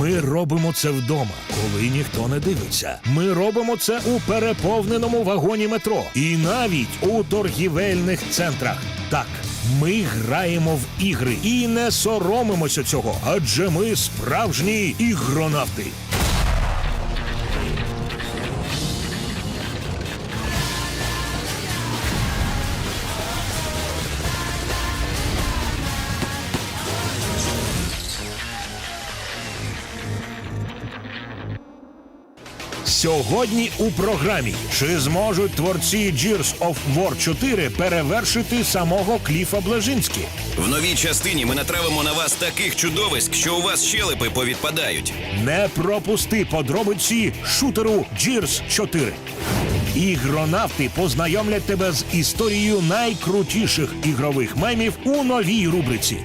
Ми робимо це вдома, коли ніхто не дивиться. Ми робимо це у переповненому вагоні метро і навіть у торгівельних центрах. Так, ми граємо в ігри і не соромимося цього, адже ми справжні ігронавти. Сьогодні у програмі чи зможуть творці Gears of War 4 перевершити самого Кліфа Блажинські? В новій частині ми натравимо на вас таких чудовиськ, що у вас щелепи повідпадають. Не пропусти подробиці шутеру Gears 4. Ігронавти познайомлять тебе з історією найкрутіших ігрових мемів у новій рубриці.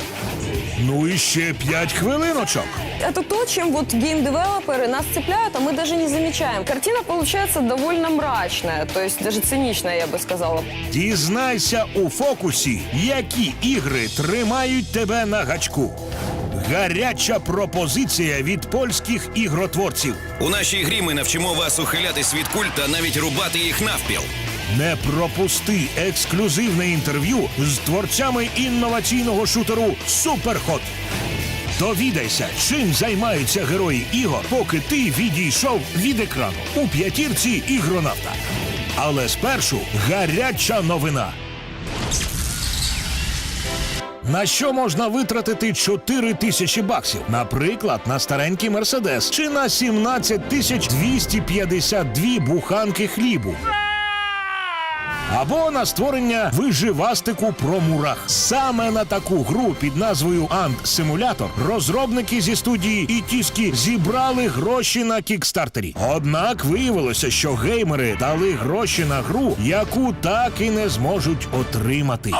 Ну і ще п'ять хвилиночок. Это то, чем вот гейм-девелоперы нас цепляют, а мы даже не замечаем. Картина получается довольно мрачная, то есть даже циничная, я бы сказала. Дізнайся у фокусі, які ігри тримають тебе на гачку. Гаряча пропозиція від польських ігротворців. У нашій грі ми навчимо вас ухилятись від куль та навіть рубати їх навпіл. Не пропусти ексклюзивне інтерв'ю з творцями інноваційного шутеру Суперхот. Довідайся, чим займаються герої ігор, поки ти відійшов від екрану у п'ятірці ігронавта. Але спершу гаряча новина. На що можна витратити 4 тисячі баксів? Наприклад, на старенький мерседес чи на 17 тисяч 252 буханки хлібу. Або на створення виживастику про мурах. Саме на таку гру під назвою Simulator розробники зі студії Ітіскі зібрали гроші на кікстартері. Однак виявилося, що геймери дали гроші на гру, яку так і не зможуть отримати.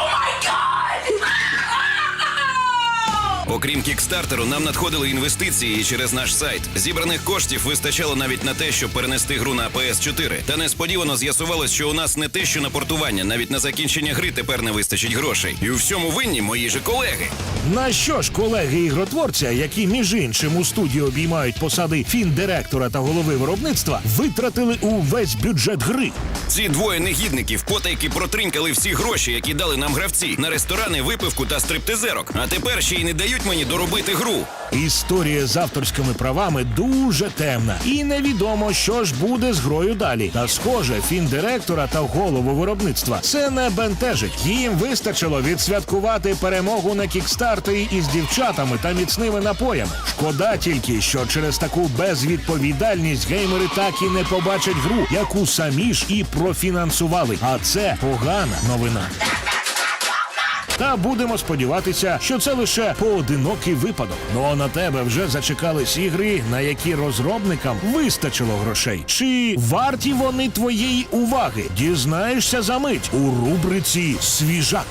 Окрім кікстартеру, нам надходили інвестиції через наш сайт. Зібраних коштів вистачало навіть на те, щоб перенести гру на PS4. Та несподівано з'ясувалось, що у нас не те, що на портування, навіть на закінчення гри тепер не вистачить грошей. І у всьому винні мої же колеги. На що ж колеги ігротворця, які між іншим у студії обіймають посади фіндиректора та голови виробництва, витратили увесь бюджет гри. Ці двоє негідників потайки протринькали всі гроші, які дали нам гравці на ресторани, випивку та стриптизерок. А тепер ще й не дають мені доробити гру. Історія з авторськими правами дуже темна, і невідомо, що ж буде з грою далі. Та схоже, фіндиректора та голову виробництва це не бентежить. Їм вистачило відсвяткувати перемогу на кікстартері із дівчатами та міцними напоями. Шкода тільки, що через таку безвідповідальність геймери так і не побачать гру, яку самі ж і профінансували. А це погана новина. Та будемо сподіватися, що це лише поодинокий випадок. Ну а на тебе вже зачекались ігри, на які розробникам вистачило грошей. Чи варті вони твоєї уваги? Дізнаєшся за мить у рубриці Свіжак.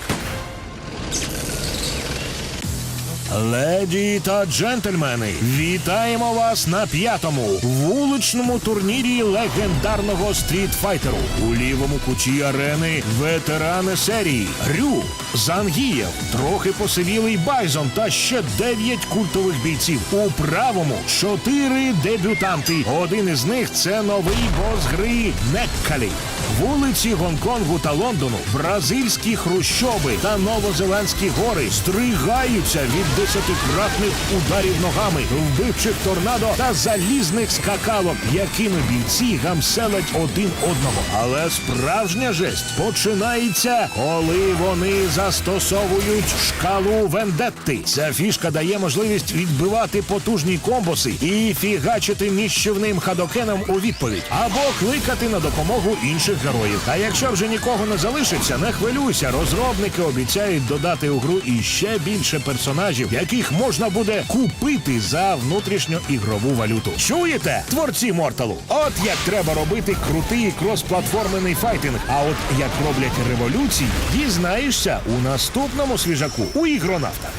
Леді та джентльмени, вітаємо вас на п'ятому вуличному турнірі легендарного стрітфайтеру. У лівому куті арени ветерани серії Рю, Зангієв, трохи посивілий Байзон та ще дев'ять культових бійців. У правому чотири дебютанти. Один із них це новий бос гри Неккалі. Вулиці Гонконгу та Лондону, бразильські хрущоби та новозеландські гори стригаються від десятикратних ударів ногами, вбивчих торнадо та залізних скакалок, якими бійці гамселять один одного. Але справжня жесть починається, коли вони застосовують шкалу вендетти. Ця фішка дає можливість відбивати потужні комбоси і фігачити ніщівним хадокеном у відповідь, або кликати на допомогу інших героїв. А якщо вже нікого не залишиться, не хвилюйся. Розробники обіцяють додати у гру іще більше персонажів, яких можна буде купити за внутрішньоігрову валюту. Чуєте, творці Морталу? От як треба робити крутий кросплатформений файтинг. А от як роблять революції, дізнаєшся у наступному свіжаку у ігронавтах.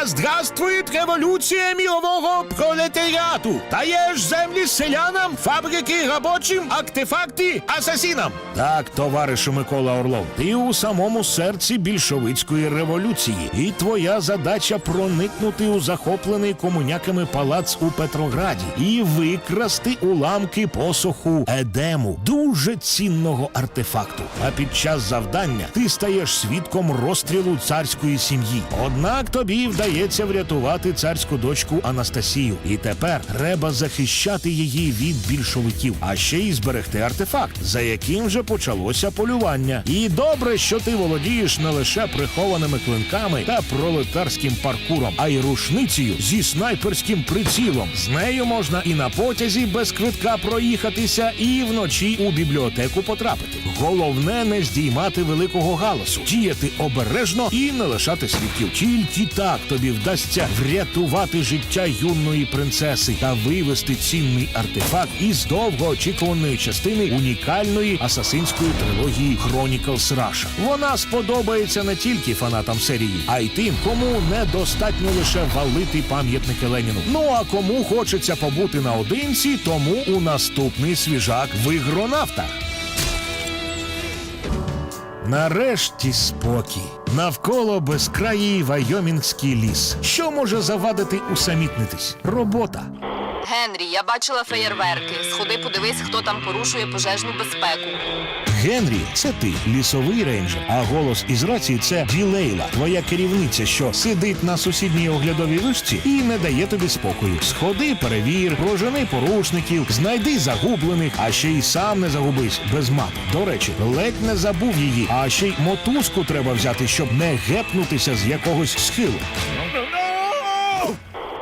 Да здравствует революція мірового пролетаріату! Даєш землі селянам, фабрики робочим, артефакти асасінам. Так, товаришу Микола Орлов, ти у самому серці більшовицької революції, і твоя задача проникнути у захоплений комуняками палац у Петрограді і викрасти уламки посоху Едему, дуже цінного артефакту. А під час завдання ти стаєш свідком розстрілу царської сім'ї. Однак тобі вдається врятувати царську дочку Анастасію. І тепер треба захищати її від більшовиків, а ще й зберегти артефакт, за яким вже почалося полювання. І добре, що ти володієш не лише прихованими клинками та пролетарським паркуром, а й рушницею зі снайперським прицілом. З нею можна і на потязі без квитка проїхатися, і вночі у бібліотеку потрапити. Головне не здіймати великого галасу, діяти обережно і не лишати свідків. Тільки так тобі вдасться врятувати життя юної принцеси та вивести цінний артефакт із довгоочікуваної частини унікальної асасинської трилогії Chronicles Russia. Вона сподобається не тільки фанатам серії, а й тим, кому недостатньо лише валити пам'ятники Леніну. Ну а кому хочеться побути наодинці, тому у наступний свіжак в ігронавтах. Нарешті спокій. Навколо безкраїй Вайомінгський ліс. Що може завадити усамітнитись? Робота. Генрі, я бачила феєрверки. Сходи, подивись, хто там порушує пожежну безпеку. Генрі, це ти, лісовий рейнджер. А голос із рації це Ділейла, твоя керівниця, що сидить на сусідній оглядовій вишці і не дає тобі спокою. Сходи, перевір, прожени порушників, знайди загублених, а ще й сам не загубись без мапи. До речі, ледь не забув її, а ще й мотузку треба взяти, щоб не гепнутися з якогось схилу.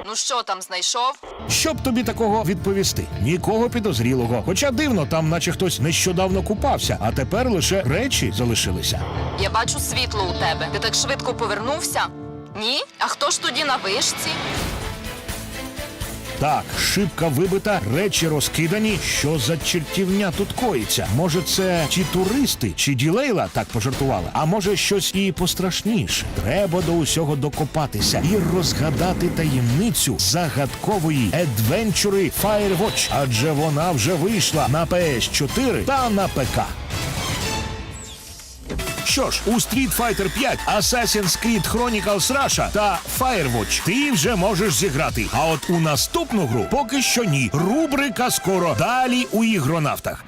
Ну що там знайшов? Щоб тобі такого відповісти? Нікого підозрілого. Хоча дивно, там наче хтось нещодавно купався, а тепер лише речі залишилися. Я бачу світло у тебе. Ти так швидко повернувся? Ні? А хто ж тоді на вишці? Так, шибка вибита, речі розкидані. Що за чертівня тут коїться? Може, це ті туристи чи ділейла так пожартували? А може щось і пострашніше? Треба до усього докопатися і розгадати таємницю загадкової Adventure Firewatch, адже вона вже вийшла на PS4 та на ПК. Що ж, у Street Fighter 5, Assassin's Creed Chronicles Russia та Firewatch ти вже можеш зіграти. А от у наступну гру поки що ні. Рубрика скоро далі у ігронавтах.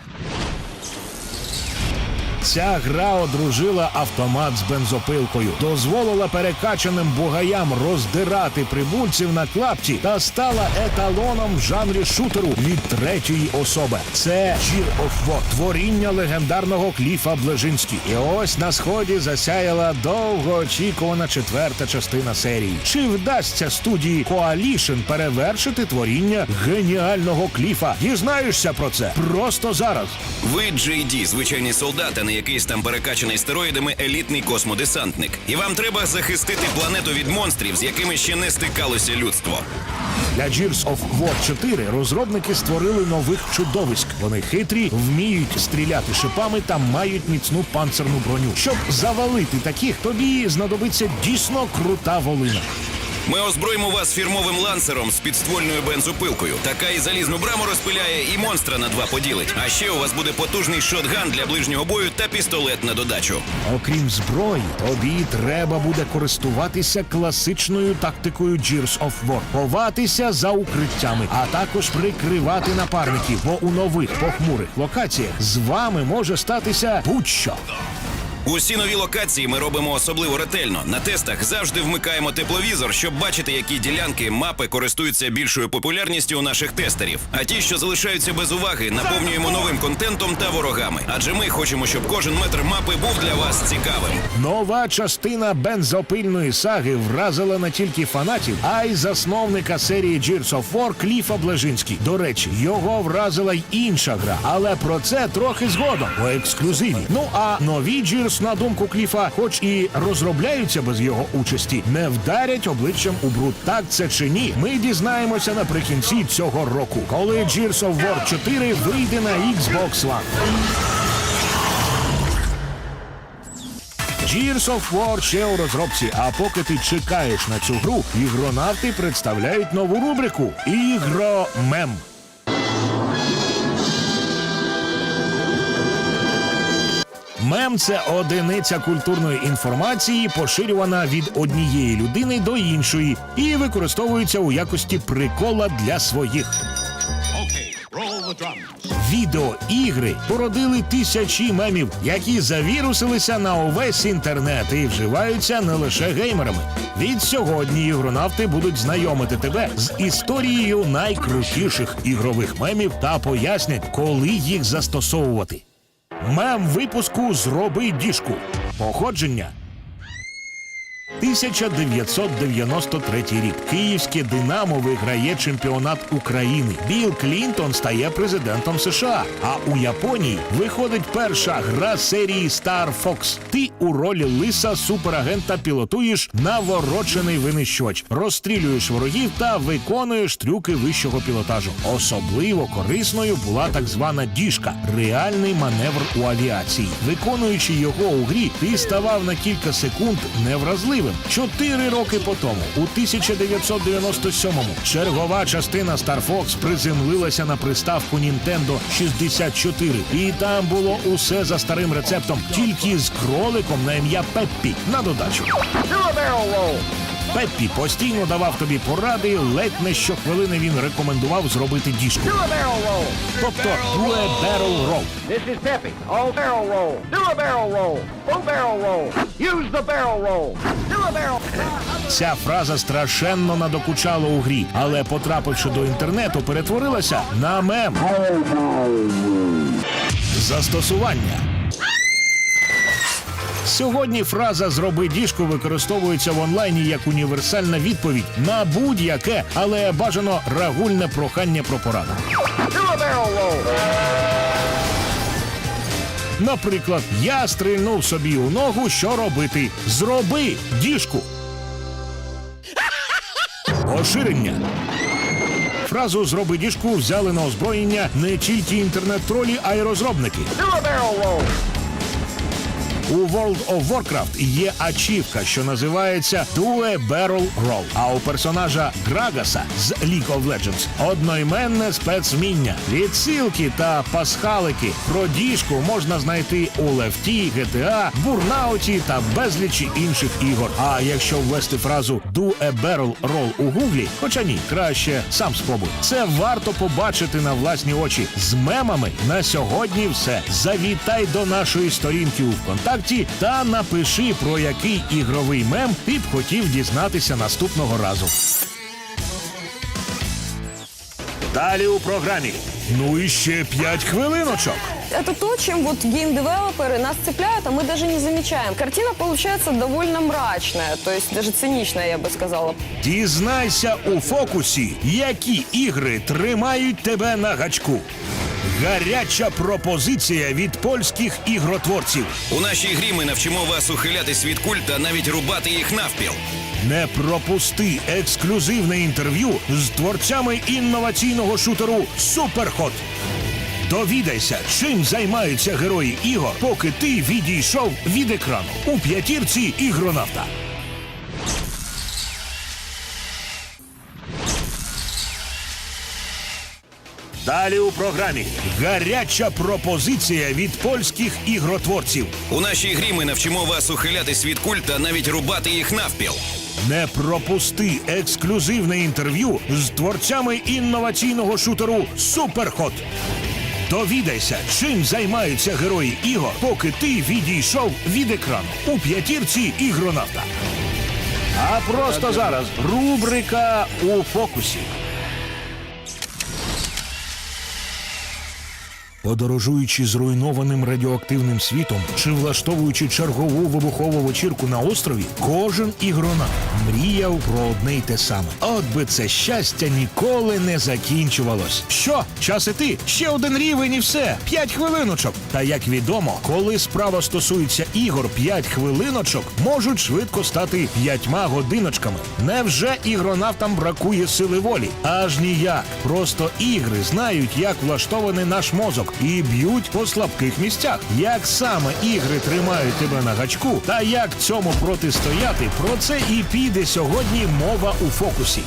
Ця гра одружила автомат з бензопилкою, дозволила перекачаним бугаям роздирати прибульців на клапті та стала еталоном в жанрі шутеру від третьої особи. Це Gear of War, творіння легендарного Кліфа Блежинський. І ось на сході засяяла довгоочікувана четверта частина серії. Чи вдасться студії Coalition перевершити творіння геніального Кліфа? Дізнаєшся про це просто зараз. Ви JD, звичайний солдат, а не якийсь там перекачаний стероїдами елітний космодесантник. І вам треба захистити планету від монстрів, з якими ще не стикалося людство. Для Gears of War 4 розробники створили нових чудовиськ. Вони хитрі, вміють стріляти шипами та мають міцну панцерну броню. Щоб завалити таких, тобі знадобиться дійсно крута волина. Ми озброїмо вас фірмовим лансером з підствольною бензопилкою. Така і залізну браму розпиляє, і монстра на два поділить. А ще у вас буде потужний шотган для ближнього бою та пістолет на додачу. Окрім зброї, тобі треба буде користуватися класичною тактикою Gears of War. ховатися за укриттями, а також прикривати напарників, бо у нових похмурих локаціях з вами може статися будь-що. Усі нові локації ми робимо особливо ретельно. На тестах завжди вмикаємо тепловізор, щоб бачити, які ділянки мапи користуються більшою популярністю у наших тестерів. А ті, що залишаються без уваги, наповнюємо новим контентом та ворогами. Адже ми хочемо, щоб кожен метр мапи був для вас цікавим. Нова частина бензопильної саги вразила не тільки фанатів, а й засновника серії Gears of War Кліфа Блажинський. До речі, його вразила й інша гра, але про це трохи згодом у ексклюзиві. Ну а нові Gears, на думку Кліфа, хоч і розробляються без його участі, не вдарять обличчям у бруд. Так це чи ні? Ми дізнаємося наприкінці цього року, коли Gears of War 4 вийде на Xbox One. Gears of War ще у розробці. А поки ти чекаєш на цю гру, ігронавти представляють нову рубрику Ігромем. Мем це одиниця культурної інформації, поширювана від однієї людини до іншої, і використовується у якості прикола для своїх. Відеоігри породили тисячі мемів, які завірусилися на увесь інтернет і вживаються не лише геймерами. Від сьогодні ігронавти будуть знайомити тебе з історією найкрутіших ігрових мемів та пояснять, коли їх застосовувати. Мем випуску Зроби діжку. Походження 1993 рік київське Динамо виграє чемпіонат України. Білл Клінтон стає президентом США. А у Японії виходить перша гра серії Star Fox. Ти у ролі лиса суперагента пілотуєш наворочений винищувач, розстрілюєш ворогів та виконуєш трюки вищого пілотажу. Особливо корисною була так звана діжка реальний маневр у авіації. Виконуючи його у грі, ти ставав на кілька секунд невразливим. Чотири роки по тому, у 1997-му, чергова частина Star Fox приземлилася на приставку Nintendo 64. І там було усе за старим рецептом, тільки з кроликом на ім'я Пеппі на додачу. Пеппі постійно давав тобі поради, ледь не щохвилини він рекомендував зробити діжку. Тобто barrel roll. This is Peppy. All barrel roll. Do a barrel roll. Full barrel roll. Use the barrel roll. Do a barrel. Ця фраза страшенно надокучала у грі, але потрапивши до інтернету, перетворилася на мем. Застосування. Сьогодні фраза Зроби діжку використовується в онлайні як універсальна відповідь на будь-яке, але бажано рагульне прохання про пораду. Наприклад, я стрільнув собі у ногу, що робити? Зроби діжку. Поширення. Фразу Зроби діжку взяли на озброєння не тільки інтернет-тролі, а й розробники. У World of Warcraft є ачівка, що називається a Barrel Roll. А у персонажа Грагаса з League of Legends одноіменне спецвміння. Відсилки та пасхалики про діжку можна знайти у Лефті, GTA, Бурнауті та безлічі інших ігор. А якщо ввести фразу Do a Barrel Roll у гуглі, хоча ні, краще сам спробуй. Це варто побачити на власні очі. З мемами на сьогодні все. Завітай до нашої сторінки у ВКонтакті та напиши про який ігровий мем ти б хотів дізнатися наступного разу. Далі у програмі. Ну і ще п'ять хвилиночок. Это то, чем вот гейм-девелоперы нас цепляют, а мы даже не замечаем. Картина получается довольно мрачная, то есть даже циничная, я бы сказала. Дізнайся у фокусі, які ігри тримають тебе на гачку. Гаряча пропозиція від польських ігротворців. У нашій грі ми навчимо вас ухилятись від куль та навіть рубати їх навпіл. Не пропусти ексклюзивне інтерв'ю з творцями інноваційного шутеру Суперхот. Довідайся, чим займаються герої ігор, поки ти відійшов від екрану у п'ятірці ігронавта. Далі у програмі гаряча пропозиція від польських ігротворців. У нашій грі ми навчимо вас ухилятись від куль та навіть рубати їх навпіл. Не пропусти ексклюзивне інтерв'ю з творцями інноваційного шутеру Суперхот. Довідайся, чим займаються герої ігор, поки ти відійшов від екрану у п'ятірці ігронавта. А просто зараз рубрика у фокусі. Подорожуючи зруйнованим радіоактивним світом чи влаштовуючи чергову вибухову вечірку на острові, кожен ігронавт мріяв про одне й те саме. От би це щастя ніколи не закінчувалось. Що, час іти? Ще один рівень і все. П'ять хвилиночок. Та як відомо, коли справа стосується ігор, п'ять хвилиночок можуть швидко стати п'ятьма годиночками. Невже ігронавтам бракує сили волі? Аж ніяк. Просто ігри знають, як влаштований наш мозок мотузок і б'ють по слабких місцях. Як саме ігри тримають тебе на гачку, та як цьому протистояти, про це і піде сьогодні мова у фокусі.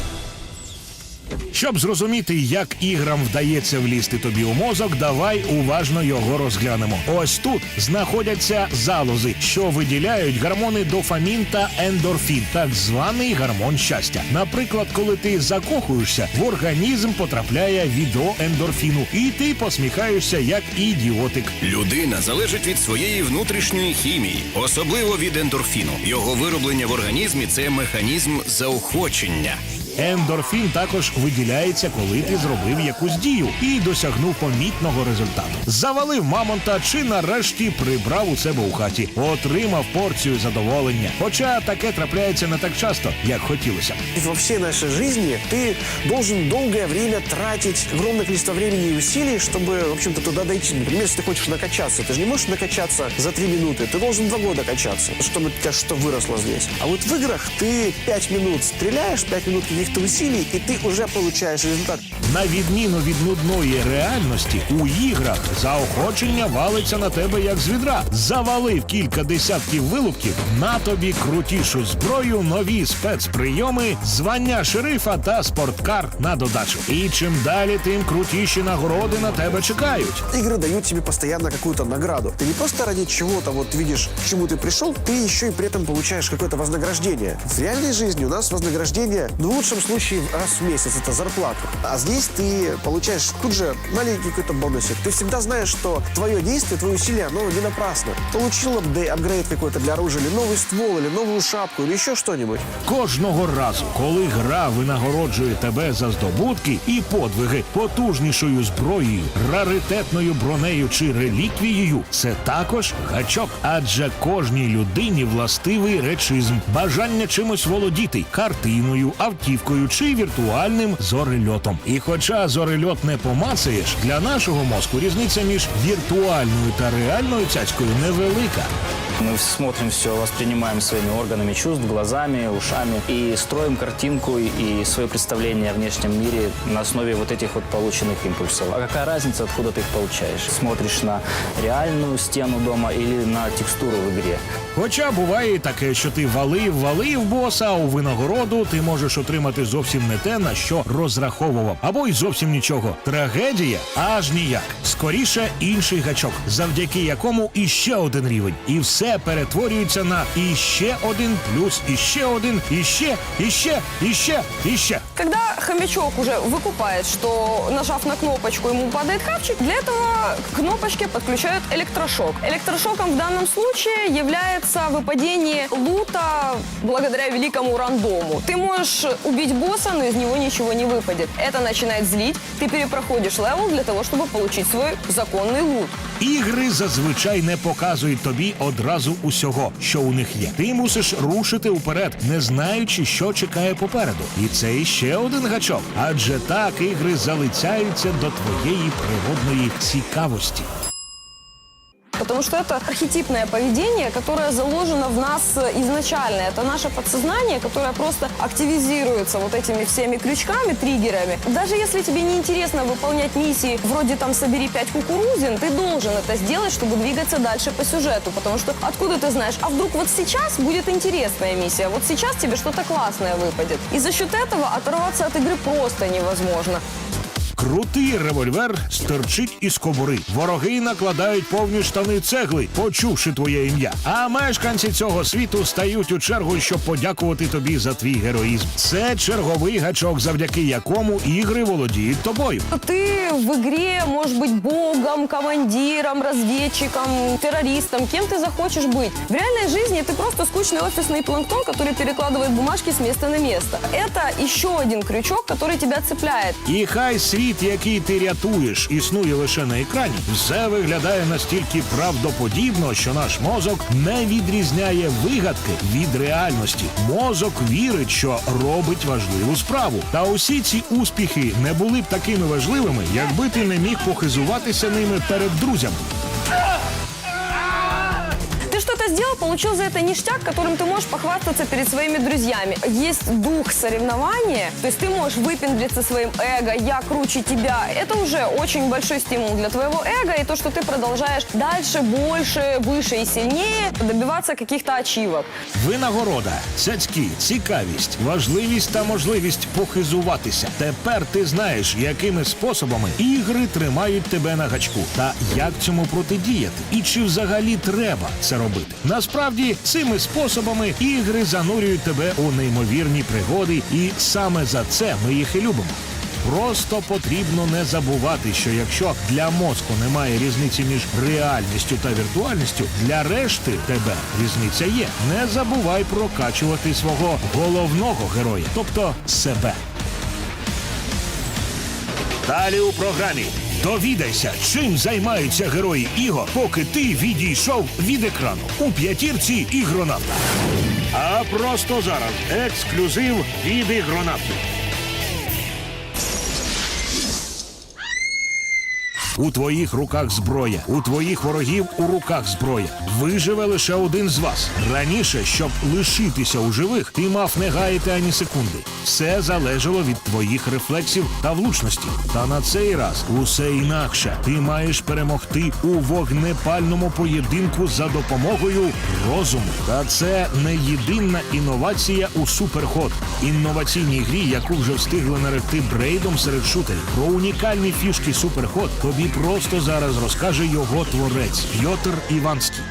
Щоб зрозуміти, як іграм вдається влізти тобі у мозок, давай уважно його розглянемо. Ось тут знаходяться залози, що виділяють гормони дофамін та ендорфін, так званий гормон щастя. Наприклад, коли ти закохуєшся, в організм потрапляє відро ендорфіну, і ти посміхаєшся як ідіотик. Людина залежить від своєї внутрішньої хімії, особливо від ендорфіну. Його вироблення в організмі це механізм заохочення. Ендорфін також виділяється, коли ти зробив якусь дію і досягнув помітного результату. Завалив мамонта чи нарешті прибрав у себе у хаті, отримав порцію задоволення. Хоча таке трапляється не так часто, як хотілося. б. Во всей нашей жизни ты должен долгое время тратить огромное количество времени и усилий, чтобы, в общем-то, туда дойти. Например, если ты хочешь накачаться, ты же не можешь накачаться за три минуты. Ты должен два года качаться, чтобы у тебя что выросло здесь. А вот в играх ты пять минут стреляешь, пять минут каких-то усилий, и ты уже получаешь результат. На відміну від нудної реальності, у іграх заохочення валиться на тебе як з відра. Завалив кілька десятків вилупків, на тобі крутішу зброю, нові спецприйоми, звання шерифа та спорткар на додачу. І чим далі, тим крутіші нагороди на тебе чекають. Игры дают тебе постоянно какую-то награду. Ты не просто ради чего-то вот видишь, к чему ты пришел, ты еще и при этом получаешь какое-то вознаграждение. В реальной жизни у нас вознаграждение, ну, в лучшем случае, раз в месяц, это зарплата. А здесь ты получаешь тут же маленький какой-то бонусик. Ты всегда знаешь, что твое действие, твои усилия, оно не напрасно. Получил апдей- апгрейд какой-то для оружия, или новый ствол, или новую шапку, или еще что-нибудь. Кожного разу, коли гра винагороджує тебе за здобутки і подвиги потужнішою зброєю, раритетною бронею чи реліквією, це також гачок. Адже кожній людині властивий речизм, бажання чимось володіти картиною, автівкою чи віртуальним зорельотом. І хоча зорельот не помацаєш, для нашого мозку різниця між віртуальною та реальною цяцькою невелика. Мы смотрим все, воспринимаем своими органами чувств, глазами, ушами и строим картинку и свое представление о внешнем мире на основе вот этих вот полученных импульсов. А какая разница, откуда ты их получаешь? Смотришь на реальную стену дома или на текстуру в игре? Хоча буває і таке, що ти валив, валив боса, а у винагороду ти можеш отримати зовсім не те, на що розраховував, або й зовсім нічого. Трагедія аж ніяк. Скоріше інший гачок, завдяки якому іще один рівень, і все перетворюється на іще один плюс іще один, іще, іще, іще, іще. Когда хомячок уже выкупает, что нажав на кнопочку ему падает хавчик, для этого к кнопочке подключают электрошок. Электрошоком в данном случае является выпадение лута благодаря великому рандому. Ты можешь убить босса, но из него ничего не выпадет. Это начинает злить, ты перепроходишь левел для того, чтобы получить свой законный лут. Ігри зазвичай не показують тобі одразу усього, що у них є. Ти мусиш рушити уперед, не знаючи, що чекає попереду. І це іще один гачок. Адже так ігри залицяються до твоєї природної цікавості. Потому что это архетипное поведение, которое заложено в нас изначально. Это наше подсознание, которое просто активизируется вот этими всеми крючками, триггерами. Даже если тебе не интересно выполнять миссии вроде там «собери пять кукурузин», ты должен это сделать, чтобы двигаться дальше по сюжету. Потому что откуда ты знаешь, а вдруг вот сейчас будет интересная миссия, вот сейчас тебе что-то классное выпадет. И за счет этого оторваться от игры просто невозможно. Крутий револьвер стерчить із кобури. Вороги накладають повні штани цегли, почувши твоє ім'я. А мешканці цього світу стають у чергу, щоб подякувати тобі за твій героїзм. Це черговий гачок, завдяки якому ігри володіють тобою. Ты в игре можешь быть богом, командиром, разведчиком, террористом, кем ты захочешь быть. В реальной жизни ты просто скучный офисный планктон, который перекладывает бумажки с места на место. Это еще один крючок, который тебя цепляет. І хай світ, який ти рятуєш, існує лише на екрані, все виглядає настільки правдоподібно, що наш мозок не відрізняє вигадки від реальності. Мозок вірить, що робить важливу справу. Та усі ці успіхи не були б такими важливими, якби ти не міг похизуватися ними перед друзями Ты что-то сделал получил за это ништяк, которым ты можешь похвастаться перед своими друзьями. Есть дух соревнования, то есть ты можешь выпендриться своим эго, я круче тебя. Это уже очень большой стимул для твоего эго и то, что ты продолжаешь дальше, больше, выше и сильнее добиваться каких-то ачивок. Винагорода, цяцьки, цікавість, важливість та можливість похизуватися. Тепер ти знаєш, якими способами ігри тримають тебе на гачку, та як цьому протидіяти, і чи взагалі треба це робити. Насправді, цими способами ігри занурюють тебе у неймовірні пригоди, і саме за це ми їх і любимо. Просто потрібно не забувати, що якщо для мозку немає різниці між реальністю та віртуальністю, для решти тебе різниця є. Не забувай прокачувати свого головного героя, тобто себе. Далі у програмі. Довідайся, чим займаються герої ігор, поки ти відійшов від екрану у п'ятірці ігронавта. А просто зараз ексклюзив від ігронавтів. У твоїх руках зброя, у твоїх ворогів у руках зброя. Виживе лише один з вас. Раніше, щоб лишитися у живих, ти мав не гаяти ані секунди. Все залежало від твоїх рефлексів та влучності. Та на цей раз усе інакше. Ти маєш перемогти у вогнепальному поєдинку за допомогою розуму. Та це не єдина інновація у суперход. Інноваційній грі, яку вже встигли наректи брейдом серед шутерів. Про унікальні фішки суперход тобі просто зараз розкаже його творець Пьотр Іванський.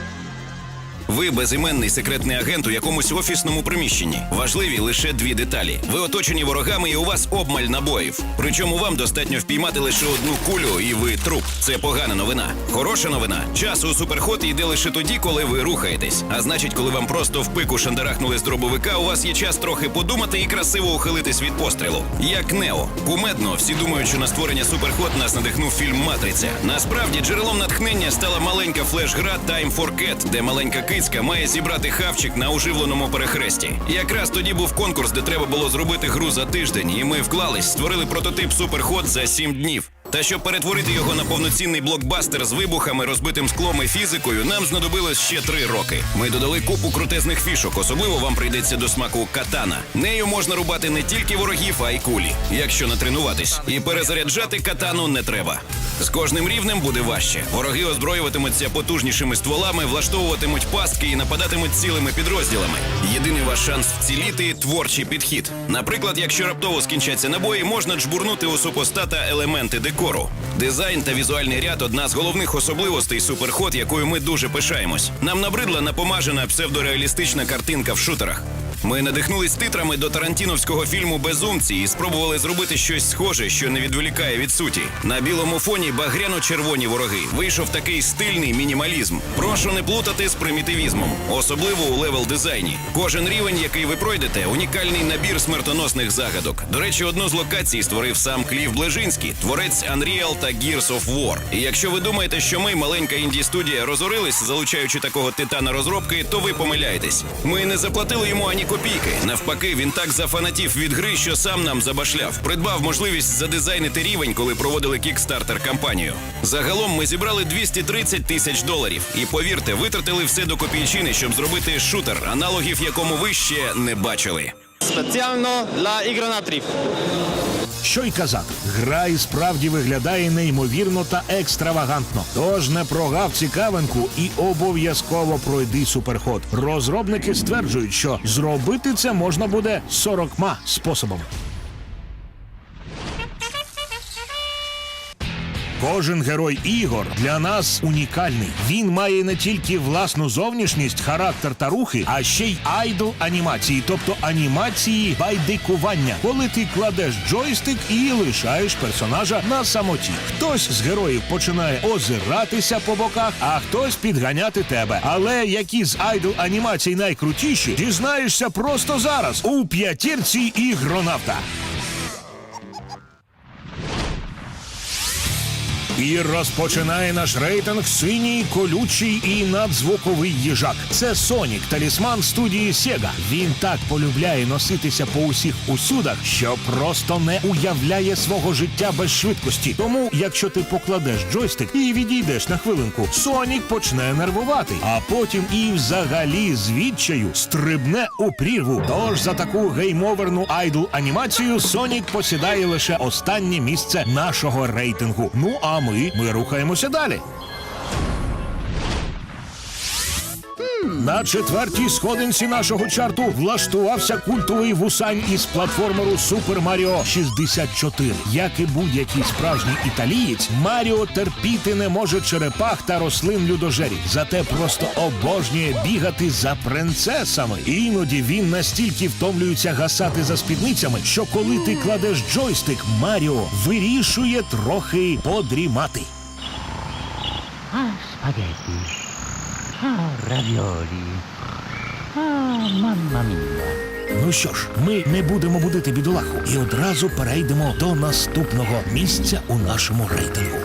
Ви безіменний секретний агент у якомусь офісному приміщенні. Важливі лише дві деталі. Ви оточені ворогами і у вас обмаль набоїв. Причому вам достатньо впіймати лише одну кулю, і ви труп. Це погана новина. Хороша новина. Час у суперход йде лише тоді, коли ви рухаєтесь. А значить, коли вам просто в пику шандарахнули з дробовика, у вас є час трохи подумати і красиво ухилитись від пострілу. Як Нео. Кумедно, всі думають, що на створення суперход нас надихнув фільм Матриця. Насправді джерелом натхнення стала маленька флеш-гра Time for Cat, де маленька кицька має зібрати хавчик на уживленому перехресті. Якраз тоді був конкурс, де треба було зробити гру за тиждень, і ми вклались, створили прототип суперход за сім днів. Та щоб перетворити його на повноцінний блокбастер з вибухами, розбитим склом і фізикою, нам знадобилось ще три роки. Ми додали купу крутезних фішок. Особливо вам прийдеться до смаку катана. Нею можна рубати не тільки ворогів, а й кулі, якщо натренуватись. І перезаряджати катану не треба. З кожним рівнем буде важче. Вороги озброюватимуться потужнішими стволами, влаштовуватимуть пастки і нападатимуть цілими підрозділами. Єдиний ваш шанс вціліти творчий підхід. Наприклад, якщо раптово скінчаться набої, можна джбурнути у супостата елементи декору. Дизайн та візуальний ряд одна з головних особливостей суперход, якою ми дуже пишаємось. Нам набридла напомажена псевдореалістична картинка в шутерах. Ми надихнулись титрами до тарантіновського фільму Безумці і спробували зробити щось схоже, що не відволікає від суті. На білому фоні багряно-червоні вороги. Вийшов такий стильний мінімалізм. Прошу не плутати з примітивізмом, особливо у левел дизайні. Кожен рівень, який ви пройдете, унікальний набір смертоносних загадок. До речі, одну з локацій створив сам Клів Блежинський, творець Unreal та Gears of War. І якщо ви думаєте, що ми, маленька інді студія, розорились, залучаючи такого титана розробки, то ви помиляєтесь. Ми не заплатили йому ані копійки. Навпаки, він так зафанатів від гри, що сам нам забашляв. Придбав можливість задизайнити рівень, коли проводили кікстартер кампанію. Загалом ми зібрали 230 тисяч доларів. І повірте, витратили все до копійчини, щоб зробити шутер, аналогів якому ви ще не бачили. Спеціально для ігронатрів. Що й казати, гра і справді виглядає неймовірно та екстравагантно. Тож не прогав цікавинку і обов'язково пройди суперход. Розробники стверджують, що зробити це можна буде 40 способами. Кожен герой ігор для нас унікальний. Він має не тільки власну зовнішність, характер та рухи, а ще й айдл анімації, тобто анімації байдикування, коли ти кладеш джойстик і лишаєш персонажа на самоті. Хтось з героїв починає озиратися по боках, а хтось підганяти тебе. Але які з айдл анімацій найкрутіші, дізнаєшся просто зараз у п'ятірці ігронавта. І розпочинає наш рейтинг синій, колючий і надзвуковий їжак. Це Сонік, талісман студії Sega. Він так полюбляє носитися по усіх усюдах, що просто не уявляє свого життя без швидкості. Тому, якщо ти покладеш джойстик і відійдеш на хвилинку, Сонік почне нервувати, а потім і взагалі з відчаю стрибне у прірву. Тож за таку геймоверну айдл анімацію Сонік посідає лише останнє місце нашого рейтингу. Ну а ми, ми рухаємося далі. На четвертій сходинці нашого чарту влаштувався культовий вусань із платформеру Super Mario 64. Як і будь-який справжній італієць, Маріо терпіти не може черепах та рослин людожерів. Зате просто обожнює бігати за принцесами. Іноді він настільки втомлюється гасати за спідницями, що коли ти кладеш джойстик, Маріо вирішує трохи подрімати. Spaghetti. Ah, Равіолі. Ah, Мамма mia. Ну що ж, ми не будемо будити бідолаху і одразу перейдемо до наступного місця у нашому рейтингу.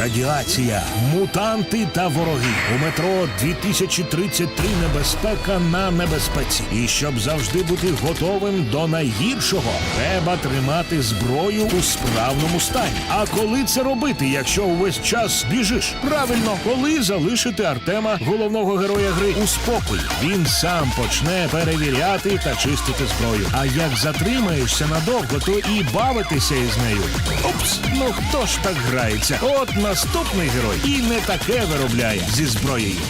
Радіація, мутанти та вороги у метро 2033 небезпека на небезпеці. І щоб завжди бути готовим до найгіршого, треба тримати зброю у справному стані. А коли це робити, якщо увесь час біжиш? Правильно, коли залишити Артема, головного героя гри, у спокої. Він сам почне перевіряти та чистити зброю. А як затримаєшся надовго, то і бавитися із нею. Упс, ну хто ж так грається? От наступний герой і не таке виробляє зі зброєю.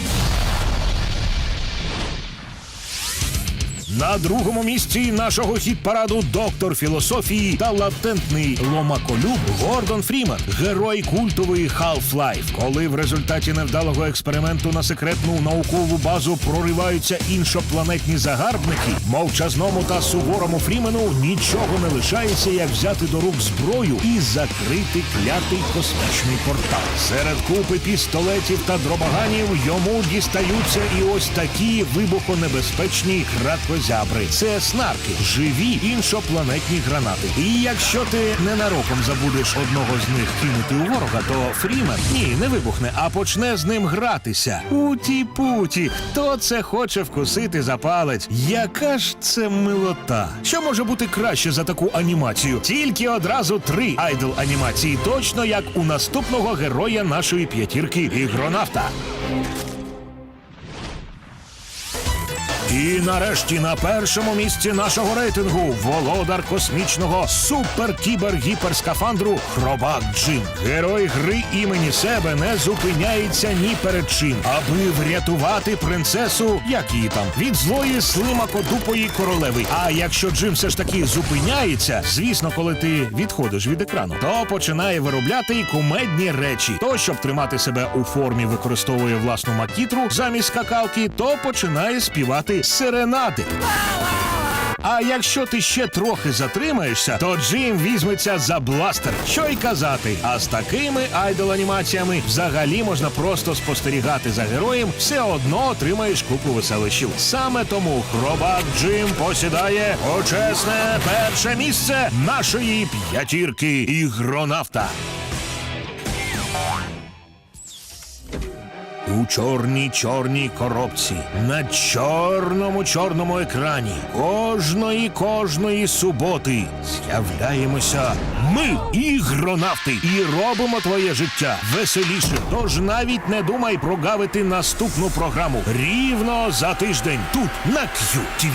На другому місці нашого хіт-параду доктор філософії та латентний ломаколюб Гордон Фріман, герой культової Half-Life. Коли в результаті невдалого експерименту на секретну наукову базу прориваються іншопланетні загарбники, мовчазному та суворому Фрімену нічого не лишається, як взяти до рук зброю і закрити клятий космічний портал. Серед купи пістолетів та дробаганів йому дістаються і ось такі вибухонебезпечні краткозябри. Це снарки, живі іншопланетні гранати. І якщо ти ненароком забудеш одного з них кинути у ворога, то Фрімен ні, не вибухне, а почне з ним гратися. Уті-путі, хто це хоче вкусити за палець? Яка ж це милота? Що може бути краще за таку анімацію? Тільки одразу три айдл анімації, точно як у наступного героя нашої п'ятірки ігронавта. І нарешті на першому місці нашого рейтингу володар космічного супер-кібер-гіперскафандру Хробак Джим. Герой гри імені себе не зупиняється ні перед чим, аби врятувати принцесу, як її там, від злої слимакодупої королеви. А якщо Джим все ж таки зупиняється, звісно, коли ти відходиш від екрану, то починає виробляти й кумедні речі. То, щоб тримати себе у формі, використовує власну макітру замість скакалки, то починає співати серенади. А якщо ти ще трохи затримаєшся, то Джим візьметься за бластер. Що й казати. А з такими айдол-анімаціями взагалі можна просто спостерігати за героєм, все одно отримаєш купу веселищів. Саме тому хробак Джим посідає почесне перше місце нашої п'ятірки ігронавта. У чорній чорній коробці на чорному чорному екрані кожної кожної суботи з'являємося ми, ігронавти, і робимо твоє життя веселіше. Тож навіть не думай прогавити наступну програму рівно за тиждень тут на QTV.